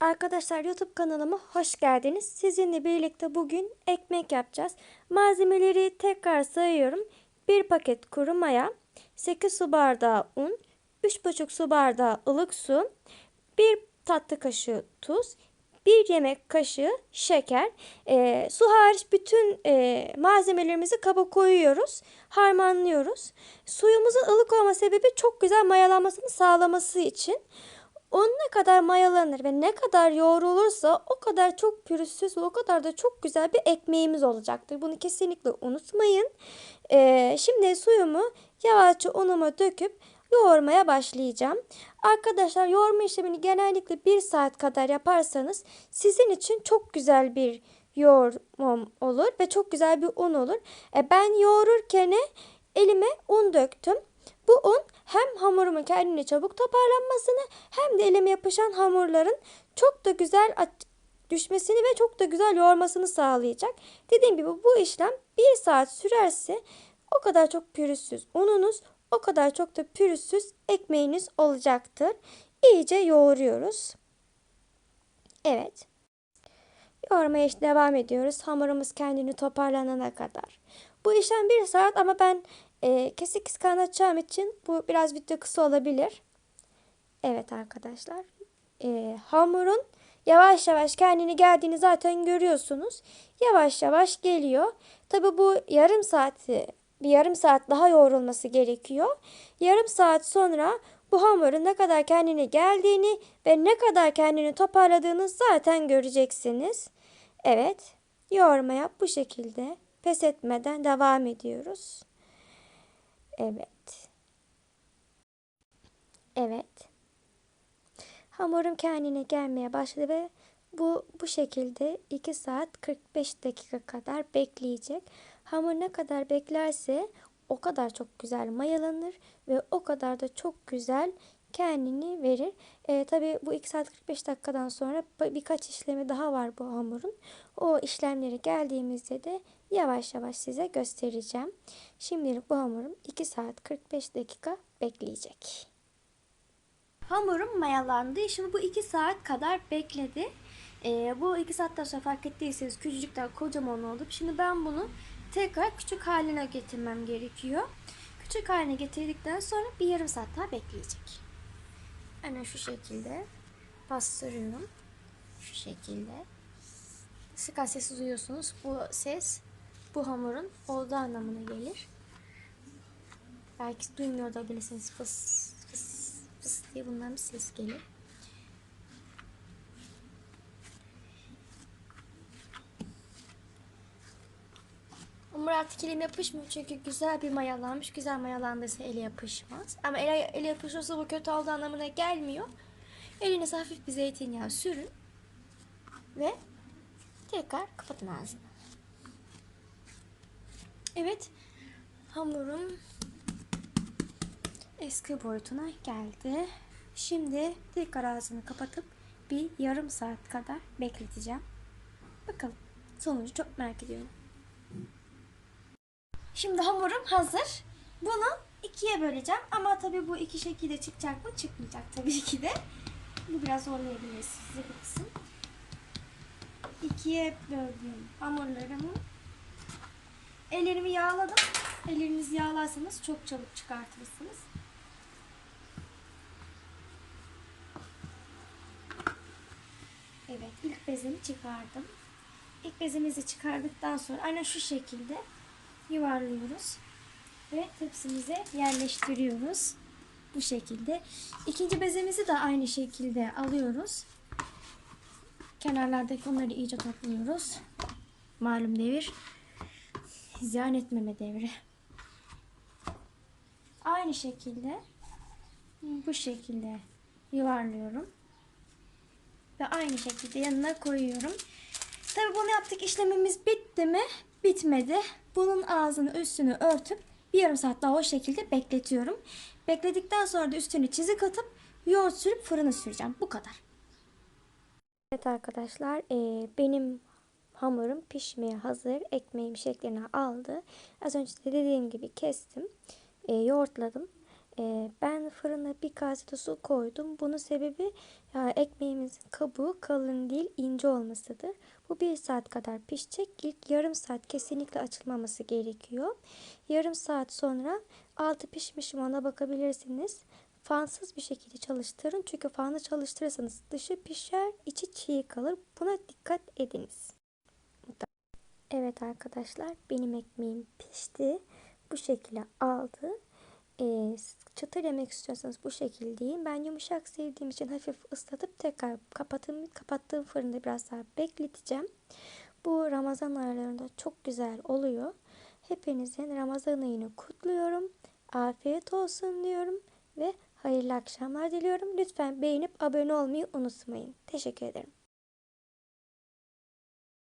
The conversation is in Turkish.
Arkadaşlar YouTube kanalıma hoş geldiniz. Sizinle birlikte bugün ekmek yapacağız. Malzemeleri tekrar sayıyorum. 1 paket kuru maya, 8 su bardağı un, 3,5 su bardağı ılık su, 1 tatlı kaşığı tuz, 1 yemek kaşığı şeker. E, su hariç bütün e, malzemelerimizi kaba koyuyoruz. Harmanlıyoruz. Suyumuzun ılık olma sebebi çok güzel mayalanmasını sağlaması için. Un ne kadar mayalanır ve ne kadar yoğrulursa o kadar çok pürüzsüz ve o kadar da çok güzel bir ekmeğimiz olacaktır. Bunu kesinlikle unutmayın. Ee, şimdi suyumu yavaşça unuma döküp yoğurmaya başlayacağım. Arkadaşlar yoğurma işlemini genellikle bir saat kadar yaparsanız sizin için çok güzel bir yoğurmam olur ve çok güzel bir un olur. E, ben yoğururken elime un döktüm. Bu un hem hamurumun kendine çabuk toparlanmasını hem de elime yapışan hamurların çok da güzel düşmesini ve çok da güzel yoğurmasını sağlayacak. Dediğim gibi bu işlem bir saat sürerse o kadar çok pürüzsüz ununuz o kadar çok da pürüzsüz ekmeğiniz olacaktır. İyice yoğuruyoruz. Evet. Yoğurmaya işte devam ediyoruz. Hamurumuz kendini toparlanana kadar. Bu işlem bir saat ama ben e, kesik kesik anlatacağım için bu biraz video kısa olabilir. Evet arkadaşlar. E, hamurun yavaş yavaş kendini geldiğini zaten görüyorsunuz. Yavaş yavaş geliyor. Tabi bu yarım saati bir yarım saat daha yoğrulması gerekiyor. Yarım saat sonra bu hamurun ne kadar kendine geldiğini ve ne kadar kendini toparladığını zaten göreceksiniz. Evet, yoğurmaya bu şekilde pes etmeden devam ediyoruz. Evet. Evet. Hamurum kendine gelmeye başladı ve bu bu şekilde 2 saat 45 dakika kadar bekleyecek. Hamur ne kadar beklerse o kadar çok güzel mayalanır ve o kadar da çok güzel kendini verir. E, tabii bu 2 saat 45 dakikadan sonra birkaç işlemi daha var bu hamurun. O işlemleri geldiğimizde de yavaş yavaş size göstereceğim. Şimdilik bu hamurum 2 saat 45 dakika bekleyecek. Hamurum mayalandı. Şimdi bu 2 saat kadar bekledi. Ee, bu 2 saatten sonra fark ettiyseniz küçücükten kocaman oldu. Şimdi ben bunu tekrar küçük haline getirmem gerekiyor. Küçük haline getirdikten sonra bir yarım saat daha bekleyecek. Aynen şu şekilde bastırıyorum. Şu şekilde. Sık sesi duyuyorsunuz. Bu ses bu hamurun olduğu anlamına gelir. Belki duymuyor da olabilirsiniz. Fıs fıs fıs diye bundan bir ses gelir. Hamur artık elim yapışmıyor çünkü güzel bir mayalanmış. Güzel mayalandıysa ele yapışmaz. Ama ele, ele yapışırsa bu kötü olduğu anlamına gelmiyor. Elinize hafif bir zeytinyağı sürün. Ve tekrar kapatın ağzını. Evet. Hamurum eski boyutuna geldi. Şimdi tekrar ağzını kapatıp bir yarım saat kadar bekleteceğim. Bakalım. Sonucu çok merak ediyorum. Şimdi hamurum hazır. Bunu ikiye böleceğim. Ama tabii bu iki şekilde çıkacak mı? Çıkmayacak tabii ki de. Bu biraz zorlayabilir sizi bu kısım. İkiye böldüğüm hamurlarımı ellerimi yağladım. Ellerinizi yağlarsanız çok çabuk çıkartırsınız. Evet ilk bezimi çıkardım. İlk bezimizi çıkardıktan sonra aynen şu şekilde yuvarlıyoruz. Ve tepsimize yerleştiriyoruz. Bu şekilde. İkinci bezemizi de aynı şekilde alıyoruz. Kenarlardaki onları iyice topluyoruz. Malum devir. Ziyan etmeme devri. Aynı şekilde bu şekilde yuvarlıyorum. Ve aynı şekilde yanına koyuyorum. Tabi bunu yaptık işlemimiz bitti mi? Bitmedi. Bunun ağzını üstünü örtüp bir yarım saat daha o şekilde bekletiyorum. Bekledikten sonra da üstüne çizik atıp yoğurt sürüp fırına süreceğim. Bu kadar. Evet arkadaşlar e, benim hamurum pişmeye hazır. Ekmeğim şeklini aldı. Az önce de dediğim gibi kestim. E, yoğurtladım. Ee, ben fırına bir kase de su koydum. Bunun sebebi ya, ekmeğimizin kabuğu kalın değil ince olmasıdır. Bu bir saat kadar pişecek. İlk yarım saat kesinlikle açılmaması gerekiyor. Yarım saat sonra altı pişmiş mi ona bakabilirsiniz. Fansız bir şekilde çalıştırın. Çünkü fanı çalıştırırsanız dışı pişer, içi çiğ kalır. Buna dikkat ediniz. Evet arkadaşlar benim ekmeğim pişti. Bu şekilde aldı. Ee, çıtır yemek istiyorsanız bu şekilde yiyin. Ben yumuşak sevdiğim için hafif ıslatıp tekrar kapattığım, kapattığım fırında biraz daha bekleteceğim. Bu Ramazan aylarında çok güzel oluyor. Hepinizin Ramazan ayını kutluyorum. Afiyet olsun diyorum ve hayırlı akşamlar diliyorum. Lütfen beğenip abone olmayı unutmayın. Teşekkür ederim.